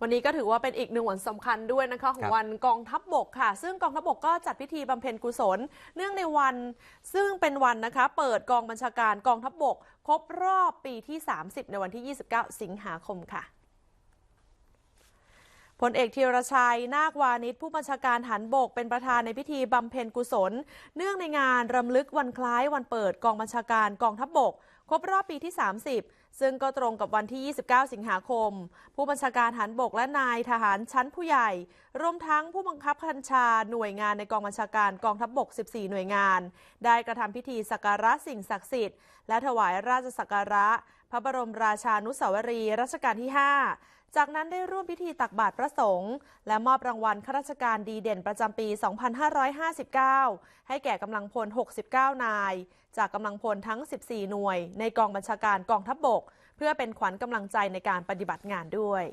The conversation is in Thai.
วันนี้ก็ถือว่าเป็นอีกหนึ่งวันสำคัญด้วยนะคะของวันกองทัพบบกค่ะ ซึ่งกองทัพบบกก็จัดพิธีบำเพ็ญกุศล เนื่องในวันซึ่งเป็นวันนะคะ เปิดกองบัญชาการกองทัพบบก ครบรอบปีที่ 30 ในวันที่ 29 สิงหาคมค่ะพลเอกธีรชัย นาควานิชผู้บัญชาการหันบกเป็นประธานในพิธีบำเพ็ญกุศล เนื่องในงานรำลึกวันคล้ายวันเปิดกองบัญชาการกองทัพบบกครบรอบปีที่ 30 ซึ่งก็ตรงกับวันที่ 29 สิงหาคม ผู้บัญชาการทหันบกและนายทหารชั้นผู้ใหญ่ รวมทั้งผู้บังคับบัญชาหน่วยงานในกองบัญชาการกองทัพบบก 14 หน่วยงาน ได้กระทำพิธีสักการะสิ่งศักดิ์สิทธิ์และถวายราชสักการะ พระบรมราชานุสาวรีรัชกาลที่ 5 จากนั้นได้ร่วมพิธีตักบาตรพระสงฆ์และมอบรางวัลข้าราชการดีเด่นประจำปี 2559 ให้แก่กำลังพล 69 นาย จากกำลังพลทั้ง 14 หน่วยในกองบัญชาการกองทัพบบก เพื่อเป็นขวัญกำลังใจในการปฏิบัติงานด้วย